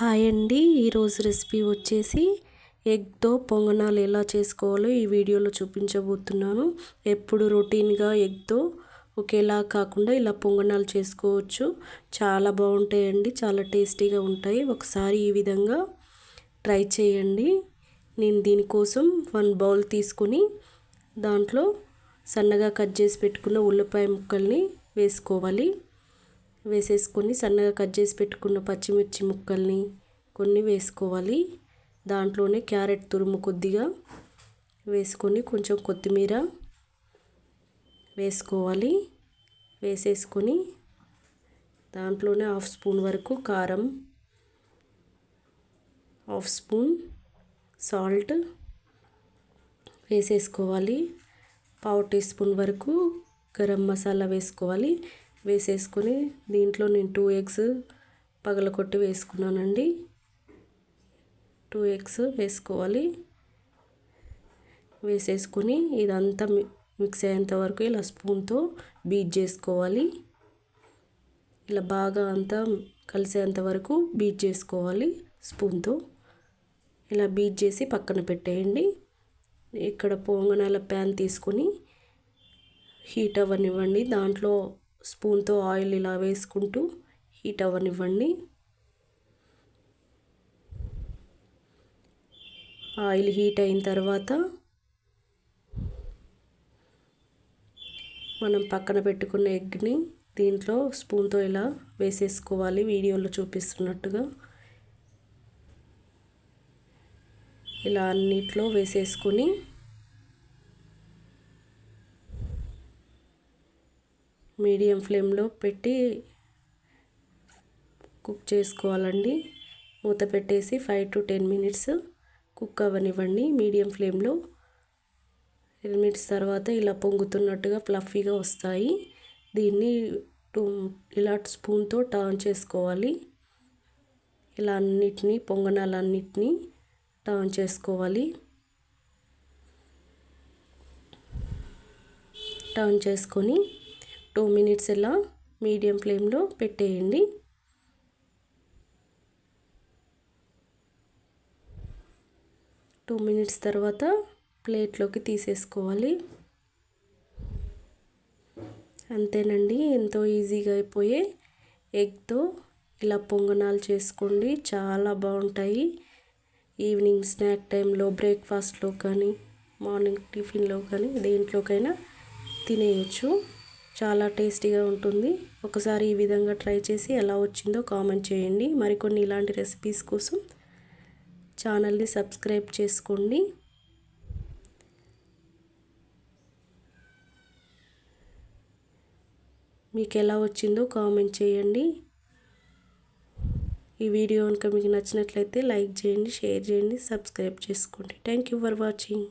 Hi అండి. ఈరోజు recipe వచ్చేసి ఎగ్తో పొంగనాలు ఎలా చేసుకోవాలో ఈ వీడియోలో చూపించబోతున్నాను. ఎప్పుడు రొటీన్గా ఎగ్తో ఒకేలా కాకుండా ఇలా పొంగనాలు చేసుకోవచ్చు. చాలా బాగుంటాయండి చాలా టేస్టీగా ఉంటాయి. ఒకసారి ఈ విధంగా ట్రై చేయండి. నేను దీనికోసం వన్ బౌల్ తీసుకుని దాంట్లో సన్నగా కట్ చేసి పెట్టుకున్న ఉల్లిపాయ ముక్కల్ని వేసుకోవాలి. వేసేసుకొని సన్నగా కట్ చేసి పెట్టుకున్న పచ్చిమిర్చి ముక్కల్ని కొన్ని వేసుకోవాలి. దాంట్లోనే క్యారెట్ తురుము కొద్దిగా వేసుకొని కొంచెం కొత్తిమీర వేసుకోవాలి. వేసేసుకొని దాంట్లోనే హాఫ్ స్పూన్ వరకు కారం హాఫ్ స్పూన్ సాల్ట్ వేసేసుకోవాలి. పావు టీ స్పూన్ వరకు గరం మసాలా వేసుకోవాలి. వేసేసుకొని దీంట్లో నేను టూ ఎగ్స్ పగలకొట్టి వేసుకున్నానండి. టూ ఎగ్స్ వేసుకోవాలి. వేసేసుకొని ఇదంతా మిక్స్ అయ్యేంత వరకు ఇలా స్పూన్తో బీట్ చేసుకోవాలి. ఇలా బాగా అంతా కలిసేంత వరకు బీట్ చేసుకోవాలి స్పూన్తో. ఇలా బీట్ చేసి పక్కన పెట్టేయండి. ఇక్కడ పొంగనాల ప్యాన్ తీసుకొని హీట్ అవ్వనివ్వండి. దాంట్లో స్పూన్తో ఆయిల్ ఇలా వేసుకుంటూ హీట్ అవ్వనివ్వండి. ఆయిల్ హీట్ అయిన తర్వాత మనం పక్కన పెట్టుకున్న ఎగ్ని దీంట్లో స్పూన్తో ఇలా వేసేసుకోవాలి. వీడియోలో చూపిస్తున్నట్టుగా ఇలా అన్నిట్లో వేసేసుకొని మీడియం ఫ్లేమ్లో పెట్టి కుక్ చేసుకోవాలండి. మూత పెట్టేసి five to ten minutes cook అవ్వనివ్వండి. మీడియం ఫ్లేమ్లో టెన్ మినిట్స్ తర్వాత ఇలా పొంగుతున్నట్టుగా ఫ్లఫీగా వస్తాయి. దీన్ని టూ ఇలా స్పూన్తో టర్న్ చేసుకోవాలి. ఇలా అన్నిటినీ పొంగనాలన్నిటినీ టర్న్ చేసుకోవాలి. టర్న్ చేసుకొని టూ మినిట్స్ ఇలా మీడియం ఫ్లేమ్లో పెట్టేయండి. టూ మినిట్స్ తర్వాత ప్లేట్లోకి తీసేసుకోవాలి. అంతేనండి ఎంతో ఈజీగా అయిపోయే ఎగ్తో ఇలా పొంగనాలు చేసుకోండి. చాలా బాగుంటాయి. ఈవినింగ్ స్నాక్ టైంలో బ్రేక్ఫాస్ట్లో కానీ మార్నింగ్ టిఫిన్లో కానీ దేంట్లోకైనా తినేయచ్చు. చాలా టేస్టీగా ఉంటుంది. ఒకసారి ఈ విధంగా ట్రై చేసి ఎలా వచ్చిందో కామెంట్ చేయండి. మరికొన్ని ఇలాంటి రెసిపీస్ కోసం ఛానల్ని సబ్స్క్రైబ్ చేసుకోండి. మీకు ఎలా వచ్చిందో కామెంట్ చేయండి. ఈ వీడియో కనుక మీకు నచ్చినట్లయితే లైక్ చేయండి షేర్ చేయండి సబ్స్క్రైబ్ చేసుకోండి. Thank you for watching.